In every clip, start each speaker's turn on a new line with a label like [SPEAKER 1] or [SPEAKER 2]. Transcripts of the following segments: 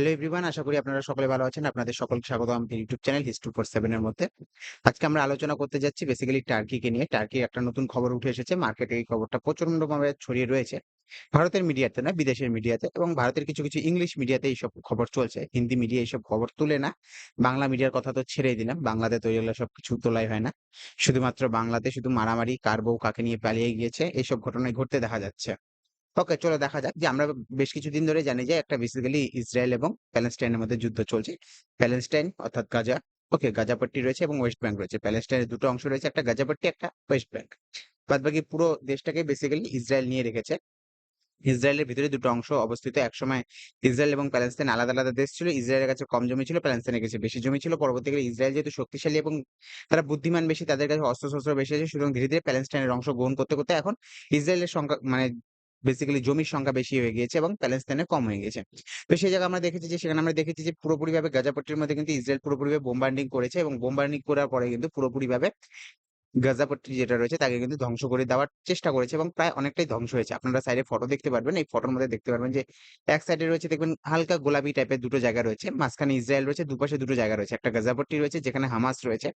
[SPEAKER 1] Hello everyone আশা করি আপনারা সকলে ভালো আছেন। আপনাদের সকলকে স্বাগত আমাদের YouTube channel history four seven এর মধ্যে। আজকে আমরা আলোচনা করতে যাচ্ছি বেসিক্যালি টার্কিকে নিয়ে। টার্কির একটা নতুন খবর উঠে এসেছে। মার্কেটে এই খবরটা প্রচন্ডভাবে ছড়িয়ে রয়েছে। ভারতের মিডিয়াতে না বিদেশের মিডিয়াতে এবং ভারতের কিছু কিছু ইংলিশ মিডিয়াতে এইসব খবর চলছে। হিন্দি মিডিয়া এইসব খবর তুলে না। বাংলা মিডিয়ার কথা তো ছেড়েই দিলাম। বাংলাতে তো এগুলো সব কিছু তোলাই হয় না। শুধুমাত্র বাংলাতে শুধু মারামারি, কার বউ কাকে নিয়ে পালিয়ে গিয়েছে, এইসব ঘটনায় ঘটতে দেখা যাচ্ছে। ওকে চলো দেখা যাক যে আমরা বেশ কিছুদিন ধরে জানি যে একটা বেসিক্যালি ইসরায়েল এবং প্যালেস্টাইনের মধ্যে যুদ্ধ চলছে। প্যালেস্টাইন অর্থাৎ গাজা ওকে গাজাপট্টি রয়েছে এবং ওয়েস্ট ব্যাংক রয়েছে। প্যালেস্টাইনের দুটো অংশ রয়েছে, একটা গাজাপট্টি, একটা ওয়েস্ট ব্যাংক বাদ বাকি পুরো দেশটাকে বেসিক্যালি ইসরায়েল নিয়ে রেখেছে। ইসরায়েলের ভিতরে দুটো অংশ অবস্থিত। একসময় ইসরায়েল এবং প্যালেস্তাইন আলাদা আলাদা দেশ ছিল, ইসরায়েলের কাছে কম জমি ছিল প্যালেস্তাইনের কাছে বেশি জমি ছিল। পরবর্তীকালে ইসরায়েল যেহেতু শক্তিশালী এবং তারা বুদ্ধিমান বেশি, তাদের কাছে অস্ত্র শস্ত্র বেশি আছে, সুতরাং ধীরে ধীরে প্যালেস্তাইনের অংশ গ্রহণ করতে করতে এখন ইসরায়েলের সংখ্যা মানে বেসিক্যালি জমির সংখ্যা বেশি হয়ে গিয়েছে এবং প্যালেস্তাইনে কম হয়ে গেছে তো সেই জায়গায় আমরা দেখেছি যে, সেখানে আমরা দেখেছি যে, পুরোপুরিভাবে গাজাপট্টির মধ্যে কিন্তু ইসরায়েল পুরোপুরিভাবে বোম্বার্ডিং করেছে এবং বোম্বার্ডিং করার পরে কিন্তু পুরোপুরিভাবে গাজাপট্টি যেটা রয়েছে তাকে কিন্তু ধ্বংস করে দেওয়ার চেষ্টা করেছে এবং প্রায় অনেকটাই ধ্বংস হয়েছে। আপনারা সাইডে ফটো দেখতে পারবেন, এই ফটোর মধ্যে দেখতে পারবেন যে এক সাইডে রয়েছে দেখবেন হালকা গোলাপি টাইপের দুটো জায়গা রয়েছে, মাঝখানে ইসরায়েল রয়েছে, দুপাশে দুটো জায়গা রয়েছে, একটা গাজাপট্টি রয়েছে যেখানে হামাস রয়েছে,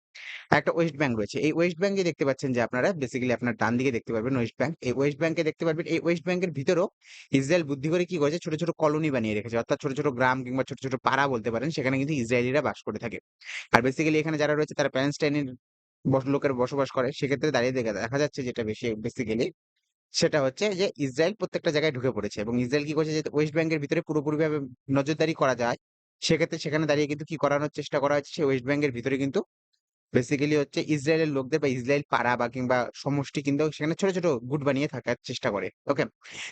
[SPEAKER 1] একটা ওয়েস্ট ব্যাংক রয়েছে। এই ওয়েস্ট ব্যাংকে দেখতে পাচ্ছেন যে আপনারা বেসিক্যালি আপনার ডান দিকে দেখতে পারবেন ওয়েস্ট ব্যাংক এই ওয়েস্ট ব্যাংকে দেখতে পারবেন, এই ওয়েস্ট ব্যাংকের ভিতরেও ইসরায়েল বুদ্ধি করে কি করেছে? ছোট ছোট কলোনি বানিয়ে রেখেছে। অর্থাৎ ছোট ছোট গ্রাম কিংবা ছোট ছোট পাড়া বলতে পারেন, সেখানে কিন্তু ইসরায়েলিরা বাস করে থাকে। আর বেসিক্যালি এখানে যারা রয়েছে তারা প্যালেস্টাইনের লোকের বসবাস করে, সেক্ষেত্রে দাঁড়িয়ে দেখা দেখা যাচ্ছে যেটা বেশি বেসিক্যালি সেটা হচ্ছে যে ইসরায়েল প্রত্যেকটা জায়গায় ঢুকে পড়েছে এবং ইসরায়েল কি করছে যে ওয়েস্ট ব্যাংকের ভিতরে পুরোপুরিভাবে নজরদারি করা যায়, সেক্ষেত্রে সেখানে দাঁড়িয়ে কিন্তু কি করানোর চেষ্টা করা হচ্ছে সে ওয়েস্ট ব্যাংকের ভিতরে কিন্তু বেসিক্যালি হচ্ছে ইসরায়েলের লোকদের বা ইসরায়েল পাড়া বা কিংবা সমষ্টি কিন্তু সেখানে ছোট ছোট গুট বানিয়ে থাকার চেষ্টা করে ওকে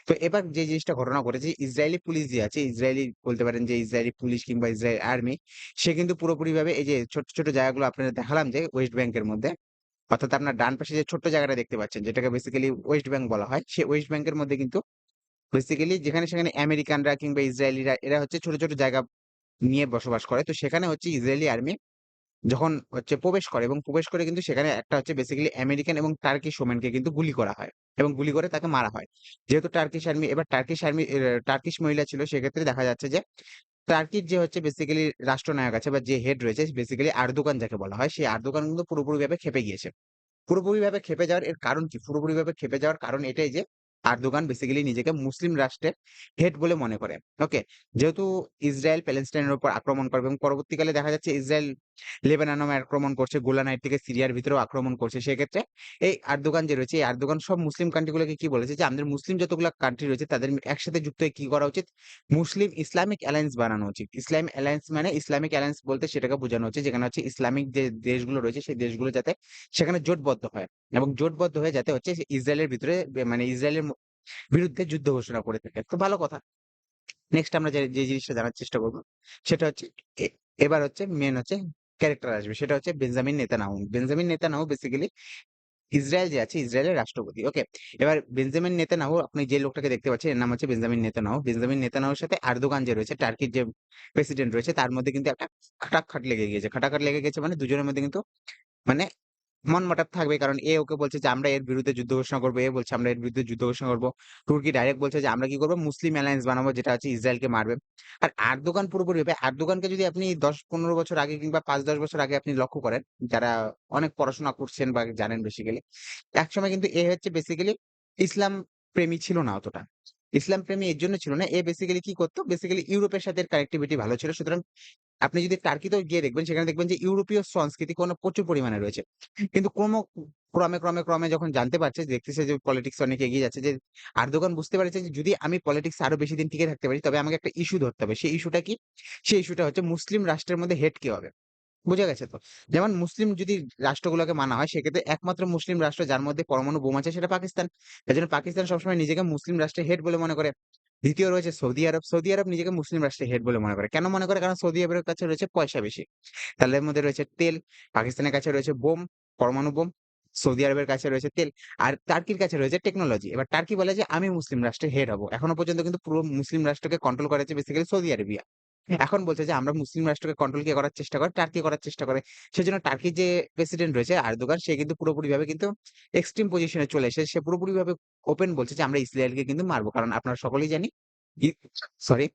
[SPEAKER 1] তো এবার যে জিনিসটা ঘটনা ঘটেছে, ইসরায়েলি পুলিশ যে আছে, ইসরায়েলি বলতে পারেন যে ইসরায়েলি পুলিশ কিংবা ইসরায়েল আর্মি সে কিন্তু পুরোপুরি ভাবে এই যে ছোট ছোট জায়গাগুলো আপনাদের দেখালাম যে ওয়েস্ট ব্যাংকের মধ্যে, অর্থাৎ আপনার ডান পাশে যে ছোট্ট জায়গাটা দেখতে পাচ্ছেন, যেটাকে বেসিক্যালি ওয়েস্ট ব্যাংক বলা হয় সেই ওয়েস্ট ব্যাংকের মধ্যে কিন্তু বেসিক্যালি যেখানে, সেখানে আমেরিকানরা কিংবা ইসরায়েলিরা, এরা হচ্ছে ছোট ছোট জায়গা নিয়ে বসবাস করে। তো সেখানে হচ্ছে ইসরায়েলি আর্মি যখন হচ্ছে প্রবেশ করে এবং প্রবেশ করে কিন্তু সেখানে একটা হচ্ছে বেসিক্যালি আমেরিকান এবং টার্কিশ ওমেনকে কিন্তু গুলি করা হয় এবং গুলি করে তাকে মারা হয়। যেহেতু টার্কিশ আর্মি এবার টার্কিশ আর্মি টার্কিশ মহিলা ছিল, সেক্ষেত্রে দেখা যাচ্ছে যে টার্কির যে হচ্ছে বেসিক্যালি রাষ্ট্রনায়ক আছে বা যে হেড রয়েছে বেসিক্যালি আর্দোগান যাকে বলা হয় সেই আর্দোগান কিন্তু পুরোপুরিভাবে খেপে গিয়েছে। পুরোপুরিভাবে খেপে যাওয়ার এর কারণ কি? পুরোপুরিভাবে খেপে যাওয়ার কারণ এটাই যে আর্দোগান বেসিক্যালি নিজেকে মুসলিম রাষ্ট্রের হেড বলে মনে করে ওকে যেহেতু ইসরায়েল প্যালেস্টাইনের উপর আক্রমণ করবে এবং পরবর্তীকালে দেখা যাচ্ছে ইসরায়েল লেবাননে আক্রমণ করছে, গোলানাইট থেকে সিরিয়ার ভিতরেও আক্রমণ করছে, সেক্ষেত্রে এই আর্দোগান যে রয়েছে, এই আর্দোগান সব মুসলিম কান্ট্রিগুলোকে কি বলেছে যে, আমাদের মুসলিম যতগুলো কান্ট্রি রয়েছে, তাদের একসাথে যুক্ত হয়ে কি করা উচিত? মুসলিম ইসলামিক অ্যালায়েন্স বানানো উচিত। ইসলাম অ্যালায়েন্স মানে ইসলামিক অ্যালায়েন্স বলতে সেটাকে বোঝানো হচ্ছে, যেখানে হচ্ছে ইসলামিক যে দেশগুলো রয়েছে, সেই দেশগুলো যাতে সেখানে জোটবদ্ধ হয় এবং জোটবদ্ধ হয়ে যাতে হচ্ছে ইসরায়েলের ভিতরে মানে ইসরায়েলের বিরুদ্ধে যুদ্ধ ঘোষণা করে থাকে তো ভালো কথা। নেক্সট আমরা যে জিনিসটা জানার চেষ্টা করব, সেটা হচ্ছে এবার হচ্ছে মেন হচ্ছে ক্যারেক্টার আসবে। সেটা হচ্ছে বেঞ্জামিন নেতা নেতানাহু বেঞ্জামিন নেতা নেতানাহু বেসিক্যালি ইসরায়েল যে আছে, ইসরায়েলের রাষ্ট্রপতি। ওকে এবার বেঞ্জামিন নেতা নেতানাহু আপনি যে লোকটাকে দেখতে পাচ্ছেন, এর নাম হচ্ছে বেঞ্জামিন নেতা নেতানাহু বেঞ্জামিন নেতা নেতানাহুর সাথে আর্দোগান যে রয়েছে টার্কির যে প্রেসিডেন্ট রয়েছে, তার মধ্যে কিন্তু একটা খাটাখাট লেগে গিয়েছে। খাটাখাট লেগে গেছে মানে দুজনের মধ্যে কিন্তু মানে মন মটাব থাকবে। কারণ এ ওকে বলছে যে, আমরা এর বিরুদ্ধে যুদ্ধ ঘোষণা করব, এ বলছে আমরা এর বিরুদ্ধে যুদ্ধ ঘোষণা করব। তুর্কি ডাইরেক্ট বলছে যে, আমরা কি করব? মুসলিম অ্যালায়েন্স বানাবো, যেটা হচ্ছে ইসরায়েলকে মারবে। আর আর্দোগান পুরোপুরি ভাবে, আর্দোগানকে যদি আপনি দশ পনেরো বছর আগে কিংবা পাঁচ দশ বছর আগে আপনি লক্ষ্য করেন, যারা অনেক পড়াশোনা করছেন বা জানেন বেসিক্যালি একসময় কিন্তু এ হচ্ছে বেসিক্যালি ইসলাম প্রেমী ছিল না অতটা। ইসলাম প্রেমী এর জন্য ছিল না। এ বেসিক্যালি কি করতো? বেসিক্যালি ইউরোপের সাথে কানেক্টিভিটি ভালো ছিল। সুতরাং আপনি যদি টার্কিতেও গিয়ে দেখবেন, সেখানে দেখবেন যে ইউরোপীয় সংস্কৃতি কোনো প্রচুর পরিমাণে রয়েছে। কিন্তু ক্রম ক্রমে ক্রমে ক্রমে যখন জানতে পারছে দেখতেছে যে পলিটিক্স অনেক এগিয়ে যাচ্ছে, যে আর দোকান বুঝতে পারছে যে যদি আমি পলিটিক্স আরও বেশি দিন টিকে থাকতে পারি, তবে আমাকে একটা ইস্যু ধরতে হবে। সেই ইস্যুটা কি? সেই ইস্যুটা হচ্ছে মুসলিম রাষ্ট্রের মধ্যে হেড কে হবে। বোঝা গেছে তো? যেমন মুসলিম যদি রাষ্ট্রগুলোকে মানা হয়, সেক্ষেত্রে একমাত্র মুসলিম রাষ্ট্র যার মধ্যে পরমাণু বোম আছে, সেটা পাকিস্তান। এই জন্য পাকিস্তান সবসময় নিজেকে মুসলিম রাষ্ট্রের হেড বলে মনে করে। দ্বিতীয় রয়েছে সৌদি আরব। সৌদি আরব নিজেকে মুসলিম রাষ্ট্রের হেড বলে মনে করে। কেন মনে করে? কারণ সৌদি আরবের কাছে রয়েছে পয়সা বেশি। তাদের মধ্যে রয়েছে তেল, পাকিস্তানের কাছে রয়েছে বোম, পরমাণু বোম, সৌদি আরবের কাছে রয়েছে তেল, আর টার্কির কাছে রয়েছে টেকনোলজি এবার টার্কি বলে যে, আমি মুসলিম রাষ্ট্রের হেড হব। এখনও পর্যন্ত কিন্তু পুরো মুসলিম রাষ্ট্রকে কন্ট্রোল করেছে বেসিক্যালি সৌদি আরবিয়া। এখন বলছে যে, আমরা মুসলিম রাষ্ট্রকে কন্ট্রোল কে করার চেষ্টা করে টার্কি করার চেষ্টা করে। সেজন্য টার্কির যে প্রেসিডেন্ট রয়েছে আর্দোগান সে কিন্তু পুরোপুরি ভাবে কিন্তু এক্সট্রিম পজিশনে চলে এসে সে পুরোপুরি ভাবে ওপেন বলছে যে, আমরা ইসরায়েলকে কিন্তু মারবো। কারণ আপনারা সকলেই জানি সরি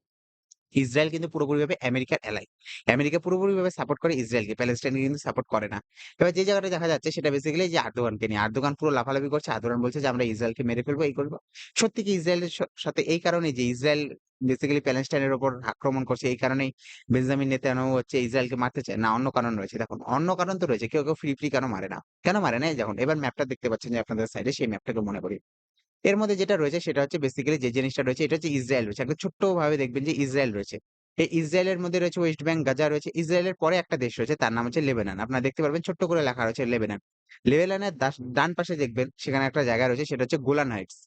[SPEAKER 1] ইসরায়েল কিন্তু পুরোপুরিভাবে আমেরিকার এলাই। আমেরিকা পুরোপুরিভাবে সাপোর্ট করে ইসরায়েলকে, প্যালেস্টাইনকে কিন্তু সাপোর্ট করে না। এবার যে জায়গাটা দেখা যাচ্ছে সেটা বেসিক্যালি যে আর্দোগানকে নিয়ে। আর্দোগান পুরো লাফালাফি করছে। আর্দোগান বলছে যে আমরা ইসরায়েলকে মেরে ফেলব, এই করব সত্যি কি ইসরায়েলের সাথে এই কারণেই যে ইসরায়েল বেসিক্যালি প্যালেস্টাইনের উপর আক্রমণ করছে এই কারণেই বেঞ্জামিন নেতানিয়াহু হচ্ছে ইসরায়েলকে মারতে চায়? না অন্য কারণ রয়েছে। দেখুন অন্য কারণ তো রয়েছে। কেউ, কেউ ফ্রি, ফ্রি কেন মারে না? কেন মারে না? দেখুন এবার ম্যাপটা দেখতে পাচ্ছেন যে আপনাদের সাইডে সেই ম্যাপটাকে মনে করি। এর মধ্যে যেটা রয়েছে সেটা হচ্ছে বেসিক্যালি যে জিনিসটা রয়েছে এটা হচ্ছে ইসরায়েল রয়েছে। একদম ছোট্টভাবে দেখবেন যে ইসরায়েল রয়েছে। এই ইসরায়েলের মধ্যে রয়েছে ওয়েস্ট ব্যাংক, গাজা রয়েছে। ইসরায়েলের পরে একটা দেশ রয়েছে তার নাম হচ্ছে লেবানন। আপনারা দেখতে পারবেন ছোট্ট করে লেখা রয়েছে লেবেনান লেবাননের ডান পাশে দেখবেন সেখানে একটা জায়গা রয়েছে সেটা হচ্ছে গোলান হাইটস।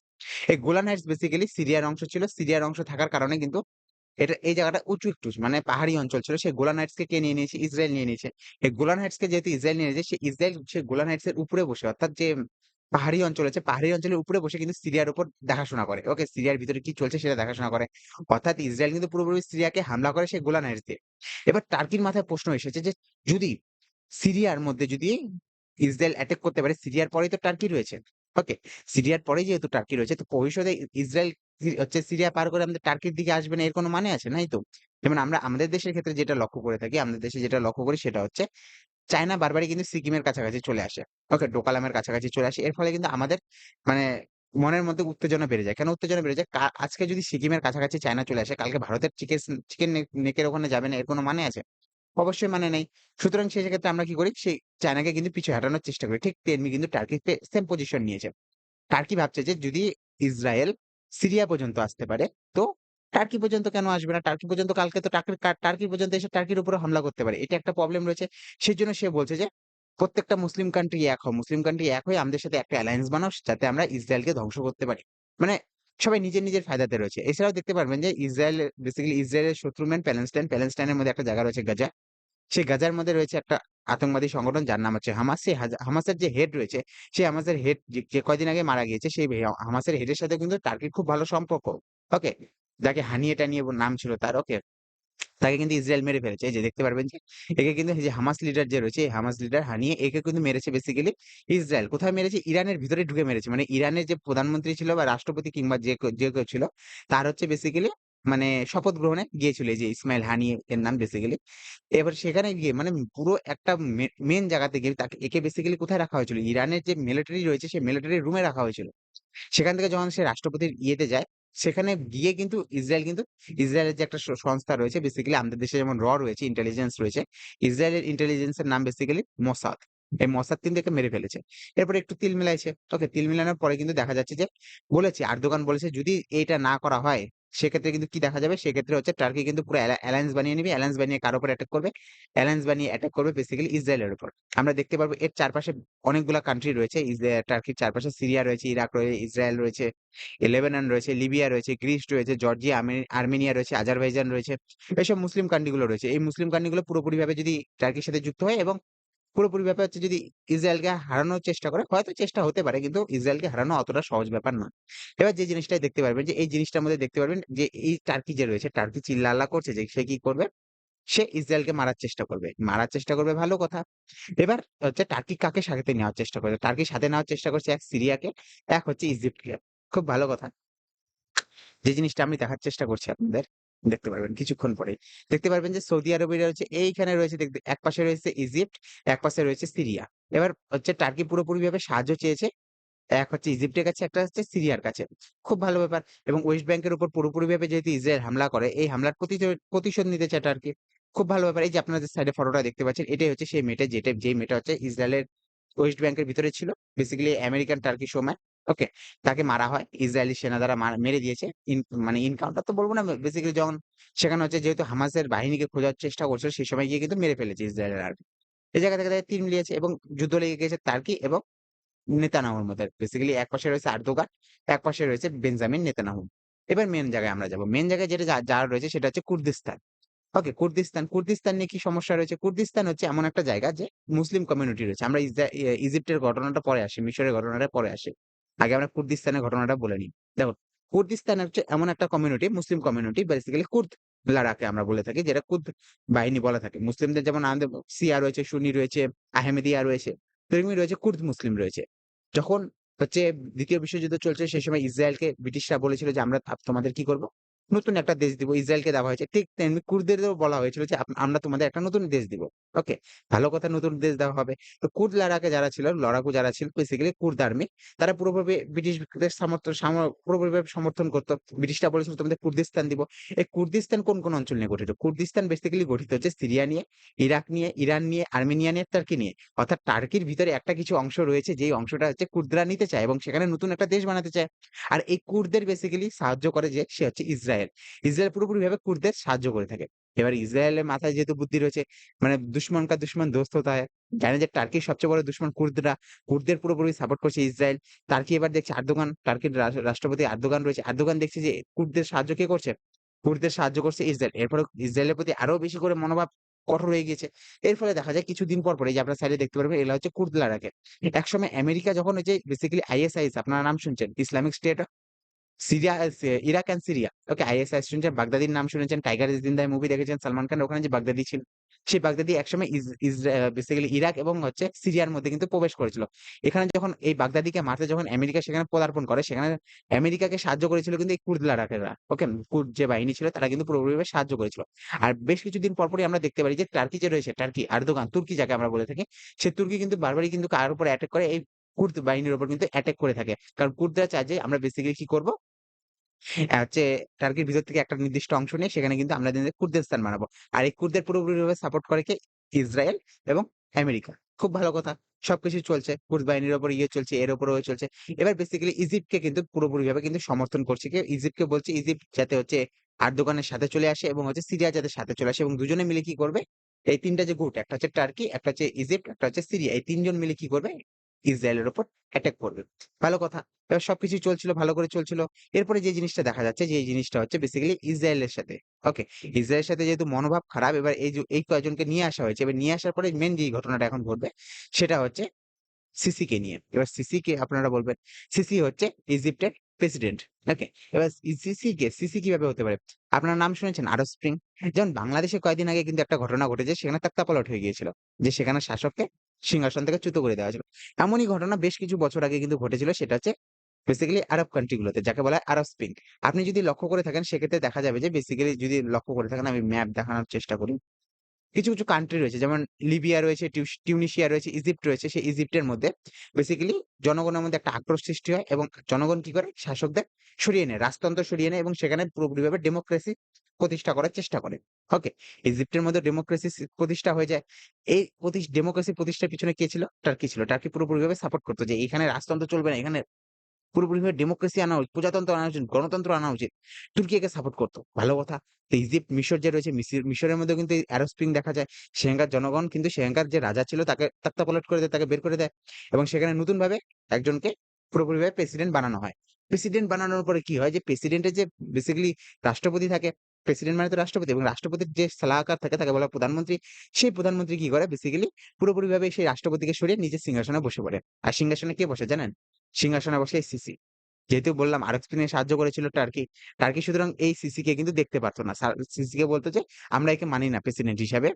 [SPEAKER 1] এই গোলান হাইটস বেসিক্যালি সিরিয়ার অংশ ছিল। সিরিয়ার অংশ থাকার কারণে কিন্তু এটা এই জায়গাটা উঁচু একটু মানে পাহাড়ি অঞ্চল ছিল। সেই গোলান হাইটসকে কে নিয়ে নিয়েছে? ইসরায়েল নিয়ে নিয়েছে। এই গোলান হাইটসকে যেহেতু ইসরায়েল নিয়ে নিয়েছে, সেই ইসরায়েল সেই গোলান হাইটস এর উপরে বসে অর্থাৎ যে পাহাড়ি অঞ্চল আছে, পাহাড়ি অঞ্চলের উপরে বসে কিন্তু সিরিয়ার উপর দেখাশোনা করে। ওকে? সিরিয়ার ভিতরে কি চলছে সেটা দেখাশোনা করে। অর্থাৎ ইসরায়েল কিন্তু পুরোপুরি সিরিয়াকে হামলা করে সে গোলান দিয়ে। এবার টার্কির মাথায় প্রশ্ন এসেছে যে যদি সিরিয়ার মধ্যে যদি ইসরায়েল অ্যাটাক করতে পারে, সিরিয়ার পরেই তো টার্কি রয়েছে। ওকে? সিরিয়ার পরেই যেহেতু টার্কি রয়েছে তো ভবিষ্যতে ইসরায়েল হচ্ছে সিরিয়া পার করে আমাদের টার্কির দিকে আসবে না এর কোনো মানে আছে? নাই তো। যেমন আমরা আমাদের দেশের ক্ষেত্রে যেটা লক্ষ্য করে থাকি, আমাদের দেশে যেটা লক্ষ্য করি সেটা হচ্ছে চায়না বারবারই কিন্তু সিকিমের কাছাকাছি চলে আসে। ওকে? ডোকালামের কাছাকাছি চলে আসে। এর ফলে কিন্তু আমাদের মানে মনের মধ্যে উত্তেজনা বেড়ে যায়। কেন উত্তেজনা বেড়ে যায়? আজকে যদি সিকিমের কাছাকাছি চায়না চলে আসে, কালকে ভারতের চিকেন চিকেন নেকের ওখানে যাবে না এর কোনো মানে আছে? অবশ্যই মানে নেই। সুতরাং সেই ক্ষেত্রে আমরা কি করি? সেই চায়নাকে কিন্তু পিছু হটানোর চেষ্টা করি। ঠিক তেমনি কিন্তু টার্কিতে সেম পজিশন নিয়েছে। টার্কি ভাবছে যে যদি ইসরায়েল সিরিয়া পর্যন্ত আসতে পারে, তো টার্কি পর্যন্ত কেন আসবে না? টার্কি পর্যন্ত কালকে তো টার্কির টার্কি পর্যন্ত এসে টার্কির উপরে হামলা করতে পারে। এটা একটা প্রবলেম রয়েছে। সেজন্য সে বলছে যে প্রত্যেকটা মুসলিম কান্ট্রি এক হও। মুসলিম কান্ট্রি এক হয়ে আমাদের সাথে একটা অ্যালায়েন্স বানাও যাতে আমরা ইসরায়েলকে ধ্বংস করতে পারি। মানে সবাই নিজের, নিজের ফায়দাতে রয়েছে। এছাড়াও দেখতে পারবেন যে ইসরায়েল বেসিক্যালি ইসরায়েলের শত্রু ম্যান প্যালেস্টাইন। প্যালেস্টাইনের মধ্যে একটা জায়গা রয়েছে গাজা। সেই গাজার মধ্যে রয়েছে একটা আতঙ্কবাদী সংগঠন যার নাম হচ্ছে হামাস। সেই হামাসের যে হেড রয়েছে, সেই হামাসের হেড যে কয়দিন আগে মারা গিয়েছে সেই হামাসের হেডের সাথে কিন্তু টার্কির খুব ভালো সম্পর্ক। ওকে? যাকে হানিয়ে টানিয়ে নাম ছিল তার। ওকে? তাকে কিন্তু ইসরায়েল মেরে ফেলেছে। এই যে দেখতে পারবেন যে একে কিন্তু যে হামাস লিডার যে রয়েছে, এই হামাস লিডার হানিয়ে একে কিন্তু মেরেছে বেসিক্যালি ইসরায়েল। কোথায় মেরেছে? ইরানের ভিতরে ঢুকে মেরেছে। মানে ইরানের যে প্রধানমন্ত্রী ছিল বা রাষ্ট্রপতি কিংবা যে যে কেউ ছিল তার হচ্ছে বেসিক্যালি মানে শপথ গ্রহণে গিয়েছিল যে ইসমাইল হানিয়ে এর নাম বেসিক্যালি। এবার সেখানে গিয়ে মানে পুরো একটা মেন জায়গাতে গিয়ে তাকে একে বেসিক্যালি কোথায় রাখা হয়েছিল? ইরানের যে মিলিটারি রয়েছে সেই মিলিটারি রুমে রাখা হয়েছিল। সেখান থেকে যখন সে রাষ্ট্রপতির ইয়েতে যায়, সেখানে গিয়ে কিন্তু ইসরায়েল কিন্তু ইসরায়েলের যে একটা সংস্থা রয়েছে বেসিক্যালি আমাদের দেশে যেমন র রয়েছে, ইন্টেলিজেন্স রয়েছে। ইসরায়েলের ইন্টেলিজেন্সের নাম বেসিক্যালি মোসাদ। এই মশার কিন্তু একে মেরে ফেলেছে। এরপর একটু তিল মিলাইছে। ওকে? তিল মিলানোর পরে কিন্তু দেখা যাচ্ছে যে বলেছে আর দোকান বলেছে যদি এটা না করা হয়, সেক্ষেত্রে কিন্তু কি দেখা যাবে? সেক্ষেত্রে হচ্ছে টার্কি কিন্তু পুরো অ্যালায়েন্স বানিয়ে নিবে। অ্যালায়েন্স বানিয়ে কার উপর অ্যাটাক করবে? অ্যালায়েন্স বানিয়ে অ্যাটাক করবে বেসিক্যালি ইসরায়েলের উপর। আমরা দেখতে পারব এর চারপাশে অনেকগুলা কান্ট্রি রয়েছে। টার্কির চারপাশে সিরিয়া রয়েছে, ইরাক রয়েছে ইসরায়েল রয়েছে, লেবানন রয়েছে, লিবিয়া রয়েছে, গ্রিস রয়েছে, জর্জিয়া, আর্মেনিয়া রয়েছে, আজারবাইজান রয়েছে। এসব মুসলিম কান্ট্রি গুলো রয়েছে। এই মুসলিম কান্ট্রি গুলো পুরোপুরিভাবে যদি টার্কির সাথে যুক্ত হয় এবং পুরোপুরিভাবে হচ্ছে যদি ইসরায়েলকে হারানোর চেষ্টা করে, হয়তো চেষ্টা হতে পারে কিন্তু ইসরায়েলকে হারানো অতটা সহজ ব্যাপার না। এবার যে জিনিসটাই দেখতে পারবেন যে এই জিনিসটার মধ্যে দেখতে পারবেন যে এই টার্কি যে রয়েছে, টার্কি চিল্লাল্লা করছে যে সে কি করবে? সে ইসরায়েলকে মারার চেষ্টা করবে। মারার চেষ্টা করবে ভালো কথা। এবার হচ্ছে টার্কি কাকে সাথে নেওয়ার চেষ্টা করবে? টার্কি সাথে নেওয়ার চেষ্টা করছে এক সিরিয়াকে, এক হচ্ছে ইজিপ্টকে। খুব ভালো কথা। যে জিনিসটা আমি দেখার চেষ্টা করছি আপনাদের, দেখতে পারবেন কিছুক্ষণ পরেই। দেখতে পারবেন যে সৌদি আরবের রয়েছে এইখানে রয়েছে দেখতে একপাশে রয়েছে ইজিপ্ট, একপাশে রয়েছে সিরিয়া। এবার হচ্ছে টার্কি পুরোপুরি ভাবে সাহায্য চেয়েছে। এক হচ্ছে ইজিপ্টের কাছে, একটা হচ্ছে সিরিয়ার কাছে। খুব ভালো ব্যাপার এবং ওয়েস্ট ব্যাংকের উপর পুরোপুরি ভাবে যেহেতু ইসরায়েল হামলা করে, এই হামলার প্রতিশোধ নিতে চায় টার্কি। খুব ভালো ব্যাপার। এই যে আপনাদের সাইডে ফটোটা দেখতে পাচ্ছেন, এটাই হচ্ছে সেই মেয়েটা যেটা যেই মেয়েটা হচ্ছে ইসরায়েলের ওয়েস্ট ব্যাংকের ভিতরে ছিল। Basically American Turkish woman. Okay? তাকে মারা হয়। ইসরায়েলি সেনা দ্বারা মেরে দিয়েছে। মানে এনকাউন্টার তো বলব না বেসিক্যালি যখন সেখানে হচ্ছে যেহেতু হামাসের বাহিনীকে খোঁজার চেষ্টা করছিল সেই সময় গিয়ে কিন্তু মেরে ফেলেছে ইসরায়েলের আর্মি। এই জায়গা থেকে তাদের মিলিয়েছে এবং যুদ্ধ লেগে গেছে টার্কি এবং নেতানিয়াহুর মধ্যে। বেসিক্যালি একপাশে রয়েছে আর্দোগান, একপাশে রয়েছে বেঞ্জামিন নেতানিয়াহু। এবার মেন জায়গায় আমরা যাব। মেন জায়গায় যেটা যা যার রয়েছে সেটা হচ্ছে কুর্দিস্তান। ওকে? কুর্দিস্তান, কুর্দিস্তান নিয়ে কি সমস্যা রয়েছে? কুর্দিস্তান হচ্ছে এমন একটা জায়গা যে মুসলিম কমিউনিটি রয়েছে। আমরা ইয়ে ইজিপ্টের ঘটনাটা পরে আসি, মিশরের ঘটনাটা পরে আসি। আগে আমরা কুর্দিস্তানের ঘটনাটা বলে নিই। দেখো কুর্দিস্তান হচ্ছে এমন একটা community, Muslim community basically Kurd লারাকে আমরা বলে থাকি যেটা কুর্দ বাহিনী বলা থাকে। মুসলিমদের যেমন আমাদের সিয়া রয়েছে, সুনি রয়েছে, আহমেদিয়া রয়েছে, তেমনি রয়েছে কুর্দ মুসলিম রয়েছে। যখন হচ্ছে দ্বিতীয় বিশ্বযুদ্ধ চলছে সেই সময় ইসরায়েলকে ব্রিটিশরা বলেছিল যে আমরা তোমাদের কি করব? নতুন একটা দেশ দিব। ইসরায়েলকে দেওয়া হয়েছে। ঠিক তেমনি কুর্দদেরও বলা হয়েছিল যে, আমরা তোমাদের একটা নতুন দেশ দিব। ওকে? ভালো কথা নতুন দেশ দেওয়া হবে। তো কুর্দ লড়াকে যারা ছিল, লড়াকু যারা ছিল বেসিক্যালি কুর্দ আর্মি তারা পুরোপুরি ব্রিটিশদের সামর্থ্য সাম পুরোপুরিভাবে সমর্থন করত। ব্রিটিশরা বলেছিল তোমাদের কুর্দিস্তান দিব। এই কুর্দিস্তান কোন, কোন অঞ্চল নিয়ে গঠিত? কুর্দিস্তান বেসিক্যালি গঠিত হচ্ছে সিরিয়া নিয়ে, ইরাক নিয়ে, ইরান নিয়ে, আর্মেনিয়া নিয়ে, টার্কি নিয়ে। অর্থাৎ টার্কির ভিতরে একটা কিছু অংশ রয়েছে যেই অংশটা হচ্ছে কুর্দরা নিতে চায় এবং সেখানে নতুন একটা দেশ বানাতে চায়। আর এই কুর্দের বেসিক্যালি সাহায্য করে যে সে হচ্ছে ইসরায়েল। ইসরায়েল ইসরায়েল পুরোপুরিভাবে কুর্দদের সাহায্য করে থাকে। এবার ইসরায়েলের মাথায় যেহেতু বুদ্ধি রয়েছে মানে দুশমন কা দুশমন দোস্ত হ্যায়। জানে যে টার্কির সবচেয়ে বড় দুশমন কুর্দরা। কুর্দদের পুরোপুরি সাপোর্ট করছে ইসরায়েল। টার্কি এবার দেখছে আর্দোগান, টার্কির রাষ্ট্রপতি আর্দোগান রয়েছে। আর্দোগান দেখছে যে কুর্দদের সাহায্য কে করছে? কুর্দদের সাহায্য করছে ইসরায়েল। এরপরে ইসরায়েলের প্রতি আরও বেশি করে মনোভাব কঠোর হয়ে গিয়েছে। এর ফলে দেখা যায় কিছুদিন পর, পরে যে আপনার সাইডে দেখতে পারবেন এগুলা হচ্ছে কুর্দ লারাকে। একসময় আমেরিকা যখন যে বেসিক্যালি আইএসআইএস আপনারা নাম শুনছেন, Islamic State Syria Iraq and Syria. Okay ISIS শুনছেন, বাগদাদির নাম শুনেছেন, টাইগার ইজ মুভি দেখেছেন, সালমান খান ওখানে যে বাগদাদি ছিল। সেই বাগদাদি একসময় বেসিক্যালি ইরাক এবং হচ্ছে সিরিয়ার মধ্যে কিন্তু প্রবেশ করেছিল। এখানে যখন এই বাগদাদিকে মারতে যখন আমেরিকা সেখানে পদার্পণ করে সেখানে আমেরিকাকে সাহায্য করেছিল কিন্তু এই কুর্দ লারাকেরা। ওকে? কুর্দ যে বাহিনী ছিল তারা কিন্তু পুরোপুরিভাবে সাহায্য করেছিল। আর বেশ কিছুদিন পরপরই আমরা দেখতে পারি যে টার্কি যে রয়েছে টার্কি, আর্দোগান, তুর্কি যাকে আমরা বলে থাকি। সে তুর্কি কিন্তু বারবারই কিন্তু কার উপর অ্যাটাক করে এই কুর্দ বাহিনীর উপর কিন্তু অ্যাটাক করে থাকে। কারণ কুর্দরা চায় যে আমরা বেসিক্যালি কি করব? হচ্ছে টার্কির ভিতর থেকে একটা নির্দিষ্ট অংশ নিয়ে সেখানে কিন্তু আমরা নিজেদের কুর্দিস্তান বানাবো। আর এই কুর্দদের পুরোপুরিভাবে সাপোর্ট করে কে? ইসরায়েল এবং আমেরিকা। খুব ভালো কথা। সবকিছু চলছে। কুর্দ বাহিনীর উপর ইয়ে চলছে, এর উপরেও চলছে। এবার বেসিক্যালি ইজিপ্টকে কিন্তু পুরোপুরিভাবে কিন্তু সমর্থন করছে কে? ইজিপ্টকে বলছে ইজিপ্ট যাতে হচ্ছে আর দোকানের সাথে চলে আসে এবং হচ্ছে সিরিয়া যাতে সাথে চলে আসে এবং দুজনে মিলে কি করবে? এই ৩ টা যে গুট একটা হচ্ছে টার্কি, একটা হচ্ছে ইজিপ্ট, একটা হচ্ছে সিরিয়া। এই তিনজন মিলে কি করবে? ইসরায়েলের উপর অ্যাটাক করবে। ভালো কথা। এবার সবকিছু চলছিল, ভালো করে চলছিল। এরপরে যে জিনিসটা দেখা যাচ্ছে যে জিনিসটা হচ্ছে বেসিক্যালি ইসরায়েলের সাথে। ওকে? ইসরায়েলের সাথে যেহেতু মনোভাব খারাপ এবার এই যে এই কয়েকজনকে নিয়ে আসা হয়েছে। এবার নিয়ে আসার পরে মেন যেই ঘটনাটা এখন ঘটবে সেটা হচ্ছে সিসিকে নিয়ে। এবার সিসিকে আপনারা বলবেন, সিসি হচ্ছে ইজিপ্টের প্রেসিডেন্ট। ওকে? এবার সিসি কে? সিসি কীভাবে হতে পারে? আপনার নাম শুনেছেন আরব স্প্রিং? যেমন বাংলাদেশে কয়েকদিন আগে কিন্তু একটা ঘটনা ঘটেছে সেখানে তক্তাপলট হয়ে গিয়েছিল। যে সেখানে শাসককে সিংহাসন থেকে চ্যুত করে দেওয়া হয়েছিল। এমনই ঘটনা বেশ কিছু বছর আগে কিন্তু ঘটেছিল সেটা হচ্ছে বেসিক্যালি আরব কান্ট্রি গুলোতে যাকে বলা হয় আরব স্প্রিং। আপনি যদি লক্ষ্য করে থাকেন সেক্ষেত্রে দেখা যাবে যে বেসিক্যালি যদি লক্ষ্য করে থাকেন আমি ম্যাপ দেখানোর চেষ্টা করি। কিছু, কিছু কান্ট্রি রয়েছে যেমন লিবিয়া রয়েছে, টিউনিশিয়া রয়েছে, ইজিপ্ট রয়েছে। সেই ইজিপ্টের মধ্যে বেসিক্যালি জনগণের মধ্যে একটা আক্রোশ সৃষ্টি হয় এবং জনগণ কি করে? শাসকদের সরিয়ে নেয়। রাজতন্ত্র সরিয়ে নেয় এবং সেখানে পুরোপুরিভাবে ডেমোক্রেসি প্রতিষ্ঠা করার চেষ্টা করে। ওকে? ইজিপ্টের মধ্যে ডেমোক্রেসি প্রতিষ্ঠা হয়ে যায়। এই ডেমোক্রেসি প্রতিষ্ঠার পিছনে কে ছিল? টার্কি ছিল। টার্কি পুরোপুরিভাবে সাপোর্ট করতো যে এখানে রাজতন্ত্র চলবে না। এখানে পুরোপুরিভাবে ডেমোক্রেসি আনা উচিত, প্রজাতন্ত্র আনা উচিত, গণতন্ত্র আনা উচিত। তুর্কি একে সাপোর্ট করতো ভালো কথা। তো ইজিপ্ট, মিশর যে রয়েছে মিশরের মধ্যে কিন্তু এই আরব স্প্রিং দেখা যায়। সেখানকার জনগণ কিন্তু সেখানকার যে রাজা ছিল তাকে তক্তাপলট করে দেয়, তাকে বের করে দেয় এবং সেখানে নতুনভাবে একজনকে পুরোপুরিভাবে প্রেসিডেন্ট বানানো হয়। প্রেসিডেন্ট বানানোর পরে কি হয়? যে প্রেসিডেন্টের যে বেসিক্যালি রাষ্ট্রপতি থাকে, প্রেসিডেন্ট মানে তো রাষ্ট্রপতি এবং রাষ্ট্রপতির যে সালাহকার থাকে তাকে বলা প্রধানমন্ত্রী। সেই প্রধানমন্ত্রী কি করে? বেসিক্যালি পুরোপুরিভাবে সেই রাষ্ট্রপতিকে সরিয়ে নিজের সিংহাসনে বসে পড়ে। আর সিংহাসনে কে বসে জানেন? সিংহাসনে বসে সিসি। যেহেতু বললাম আরব স্প্রিং সাহায্য করেছিল টার্কি। টার্কি সুতরাং এই সিসিকে কিন্তু দেখতে পারতো না। সিসিকে বলত যে আমরা একে মানি না প্রেসিডেন্ট হিসাবে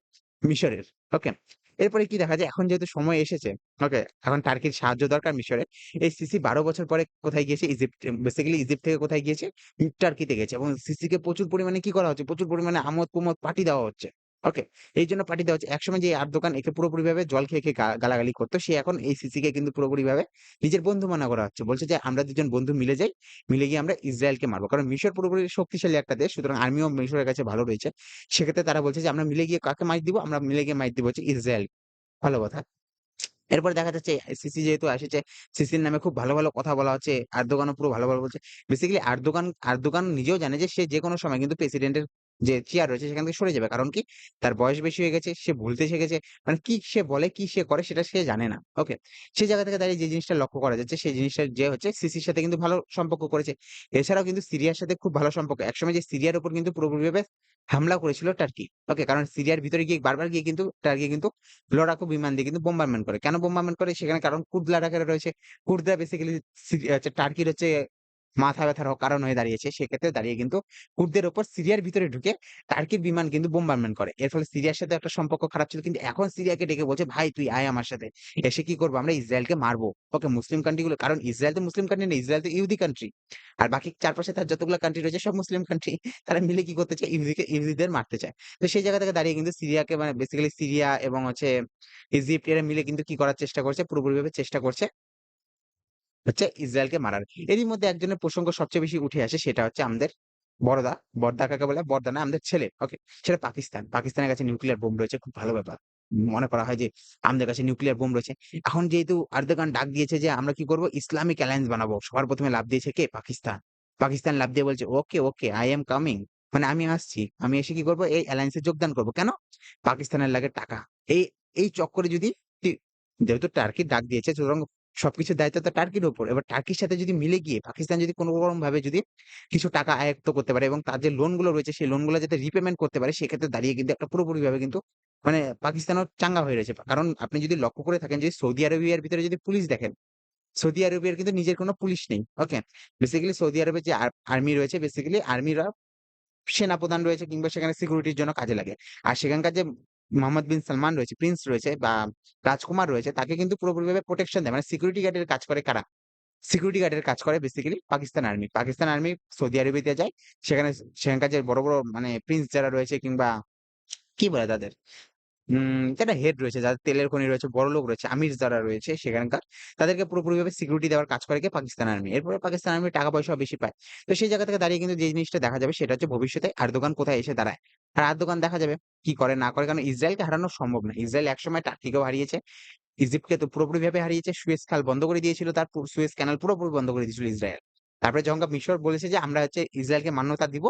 [SPEAKER 1] মিশরের। ওকে? এরপরে কি দেখা যায় এখন যেহেতু সময় এসেছে, ওকে? এখন টার্কির সাহায্য দরকার মিশরের। এই সিসি ১২ বছর পরে কোথায় গিয়েছে? ইজিপ্ট বেসিক্যালি ইজিপ্ট থেকে কোথায় গিয়েছে? টার্কিতে গেছে এবং সিসিকে প্রচুর পরিমাণে কি করা হচ্ছে? প্রচুর পরিমাণে আমোদ-প্রমোদ পার্টি দেওয়া হচ্ছে। ওকে? এই জন্য পার্টি দেওয়া হচ্ছে। একসময় যে আর্দোগান একে পুরোপুরিভাবে জল খেয়ে, খেয়ে গালাগালি করতো সে এখন এই সিসিকে কিন্তু পুরোপুরিভাবে নিজের বন্ধু মনে করা হচ্ছে। বলছে যে আমরা দুজন বন্ধু মিলে যাই। মিলে গিয়ে আমরা ইসরায়েলকে মারবো কারণ মিশর পুরোপুরি শক্তিশালী একটা দেশ। সুতরাং আর্মিও মিশরের কাছে ভালো রয়েছে। সেক্ষেত্রে তারা বলছে যে আমরা মিলে গিয়ে কাকে মাইর দিব? আমরা মিলে গিয়ে মাইর দিব হচ্ছে ইসরায়েল। ভালো কথা। এরপরে দেখা যাচ্ছে সিসি যেহেতু এসেছে, সিসির নামে খুব ভালো, ভালো কথা বলা হচ্ছে। আর্দোগানও পুরো ভালো, ভালো বলছে। বেসিক্যালি আর্দোগান আর্দোগান নিজেও জানে যে সে যে কোনো সময় কিন্তু প্রেসিডেন্টের যে চেয়ার রয়েছে সেখান থেকে সরে যাবে। কারণ কি? তার বয়স বেশি হয়ে গেছে, সে ভুলতে শিখেছে। মানে কি সে বলে, কি সে করে সেটা সে জানে না। ওকে? সেই জায়গা থেকে দাঁড়িয়ে যে জিনিসটা লক্ষ্য করা যাচ্ছে সেই জিনিসটা যে হচ্ছে সিসির সাথে কিন্তু ভালো সম্পর্ক করেছে। এছাড়াও কিন্তু সিরিয়ার সাথে খুব ভালো সম্পর্ক। একসময় যে সিরিয়ার উপর কিন্তু পুরোপুরিভাবে হামলা করেছিল টার্কি। ওকে? কারণ সিরিয়ার ভিতরে গিয়ে বারবার গিয়ে কিন্তু টার্কি কিন্তু লড়াকু বিমান দিয়ে কিন্তু বোম্বারমেন্ট করে। কেন বোম্বারমেন্ট করে? সেখানে কারণ কুর্দ লারাকেরা রয়েছে। কুর্দরা বেসিক্যালি টার্কির হচ্ছে মাথা ব্যথার কারণ হয়ে দাঁড়িয়েছে। সেক্ষেত্রে দাঁড়িয়ে কিন্তু কুর্দদের উপর সিরিয়ার ভিতরে ঢুকে টার্কির বিমান কিন্তু বোম্বারমেন্ট করে। এর ফলে সিরিয়ার সাথে একটা সম্পর্ক খারাপ ছিল। কিন্তু এখন সিরিয়াকে ডেকে বলছে, "ভাই তুই আয় আমার সাথে। এসে কি করব? আমরা ইসরায়েলকে মারবো।" ওকে মুসলিম কান্ট্রি গুলো কারণ ইসরায়েল তো মুসলিম কান্ট্রি না, ইসরায়েল তো ইহুদি কান্ট্রি। আর বাকি চারপাশে তার যতগুলো কান্ট্রি রয়েছে সব মুসলিম কান্ট্রি। তারা মিলে কি করতে চায়? ইহুদিকে ইহুদিদের মারতে চায়। তো সেই জায়গা থেকে দাঁড়িয়ে কিন্তু সিরিয়াকে মানে বেসিক্যালি সিরিয়া এবং হচ্ছে ইজিপ্ট এরা মিলে কিন্তু কি করার চেষ্টা করছে? পুরোপুরিভাবে চেষ্টা করছে হচ্ছে ইসরায়েলকে মারার। এরই মধ্যে একজনের প্রসঙ্গ সবচেয়ে বেশি উঠে আসে সেটা হচ্ছে আমাদের বড়দা। বড়দা কাকে বলে? বড়দা না আমাদের ছেলে। ওকে? সেটা পাকিস্তান। পাকিস্তানের কাছে নিউক্লিয়ার বোম রয়েছে। খুব ভালো ব্যাপার। মনে করা হয় যে আমাদের কাছে নিউক্লিয়ার বোম রয়েছে। এখন যেহেতু আর্দোগান ডাক দিয়েছে যে আমরা কি করব? ইসলামিক অ্যালায়েন্স বানাবো। সবার প্রথমে লাভ দিয়েছে কে? পাকিস্তান। পাকিস্তান লাফ দিয়ে বলছে, "okay, okay, I am coming" মানে আমি আসছি। আমি এসে কি করব? এই অ্যালায়েন্স যোগদান করব। কেন? পাকিস্তানের লাগে টাকা। এই এই চক্করে যদি যেহেতু টার্কি ডাক দিয়েছে সুতরাং সবকিছুর দায়িত্ব তো টার্কির উপর। এবার টার্কির সাথে যদি মিলে গিয়ে পাকিস্তান যদি কোনো রকম ভাবে যদি কিছু টাকা আয়ত্ত করতে পারে এবং তার যে লোনগুলো রয়েছে সেই লোনগুলো যাতে রিপেমেন্ট করতে পারে সেক্ষেত্রে দাঁড়িয়ে কিন্তু একটা পুরোপুরিভাবে কিন্তু মানে পাকিস্তানও চাঙ্গা হয়ে রয়েছে। কারণ আপনি যদি লক্ষ্য করে থাকেন যে সৌদি আরবিয়ার ভিতরে যদি পুলিশ দেখেন, সৌদি আরবিয়ার কিন্তু নিজের কোনো পুলিশ নেই। ওকে? বেসিক্যালি সৌদি আরবের যে আর্মি রয়েছে বেসিক্যালি আর্মিরা সেনাপ্রধান রয়েছে কিংবা সেখানে সিকিউরিটির জন্য কাজে লাগে। আর সেখানকার যে মোহাম্মদ বিন সালমান রয়েছে, প্রিন্স রয়েছে বা রাজকুমার রয়েছে তাকে কিন্তু পুরোপুরিভাবে প্রোটেকশন দেয়। মানে সিকিউরিটি গার্ডের কাজ করে কারা? সিকিউরিটি গার্ডের কাজ করে basically Pakistan army. Pakistan army Saudi আরবিতে যায়। সেখানে সেখানকার যে বড়, বড় মানে প্রিন্স যারা রয়েছে কিংবা কি বলে তাদের? যারা হেড রয়েছে, যাদের তেলের খনি রয়েছে, বড়লোক রয়েছে, আমির যারা রয়েছে সেখানকার তাদেরকে পুরোপুরিভাবে সিকিউরিটি দেওয়ার কাজ করে? পাকিস্তান আর্মি। এরপরে পাকিস্তান আর্মি টাকা পয়সা বেশি পায়। তো সেই জায়গা থেকে দাঁড়িয়ে কিন্তু যে জিনিসটা দেখা যাবে সেটা হচ্ছে ভবিষ্যতে এরদোগান কোথায় এসে দাঁড়ায়। আর এরদোগান দেখা যাবে কি করে না করে কারণ ইসরায়েলকে হারানো সম্ভব না। ইসরায়েল একসময় টার্কিকেও হারিয়েছে। ইজিপ্টকে তো পুরোপুরিভাবে হারিয়েছে। সুয়েজ খাল বন্ধ করে দিয়েছিল তার সুয়েজ ক্যানাল পুরোপুরি বন্ধ করে দিয়েছিল ইসরায়েল। তারপরে যখন মিশর বলেছে যে আমরা হচ্ছে ইসরায়েলকে মান্যতা দিব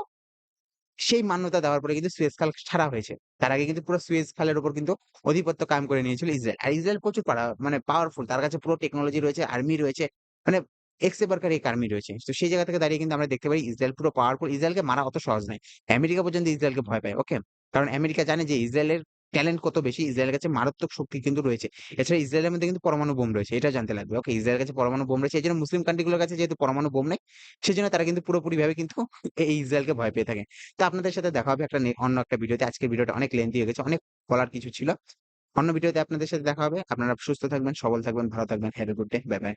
[SPEAKER 1] সেই মান্যতা দেওয়ার পরে কিন্তু সুয়েজ খাল ছাড়া হয়েছে। তার আগে কিন্তু পুরো সুয়েজ খালের উপর কিন্তু আধিপত্য কায়েম করে নিয়েছিল ইসরায়েল। আর ইসরায়েল প্রচুর পারা মানে পাওয়ারফুল। তার কাছে পুরো টেকনোলজি রয়েছে, আর্মি রয়েছে। মানে এক্স এবারকার এক আর্মি রয়েছে। তো সেই জায়গা থেকে দাঁড়িয়ে কিন্তু আমরা দেখতে পারি ইসরায়েল পুরো পাওয়ারফুল। ইসরায়েলকে মারা অত সহজ নয়। আমেরিকা পর্যন্ত ইসরায়েলকে ভয় পায়। ওকে? কারণ আমেরিকা জানে যে ইসরায়েলের ট্যালেন্ট কত বেশি। ইসরায়েলের কাছে মারাত্মক শক্তি কিন্তু রয়েছে। এছাড়া ইসরায়েলের মধ্যে কিন্তু পরমাণু বোম রয়েছে। এটা জানতে লাগবে। ওকে? ইসরায়েলের কাছে পরমাণু বোম রয়েছে। এই জন্য মুসলিম কান্ট্রি গুলোর কাছে যেহেতু পরমাণু বোম নেই, সেজন্য তারা কিন্তু পুরোপুরিভাবে কিন্তু এই ইসরায়েলকে ভয় পেয়ে থাকে। তো আপনাদের সাথে দেখা হবে একটা অন্য একটা ভিডিওতে। আজকের ভিডিওটা অনেক লেংথি হয়ে গেছে। অনেক বলার কিছু ছিল। অন্য ভিডিওতে আপনাদের সাথে দেখা হবে। আপনারা সুস্থ থাকবেন, সবল থাকবেন, ভালো থাকবেন। Have a good day. Bye, bye.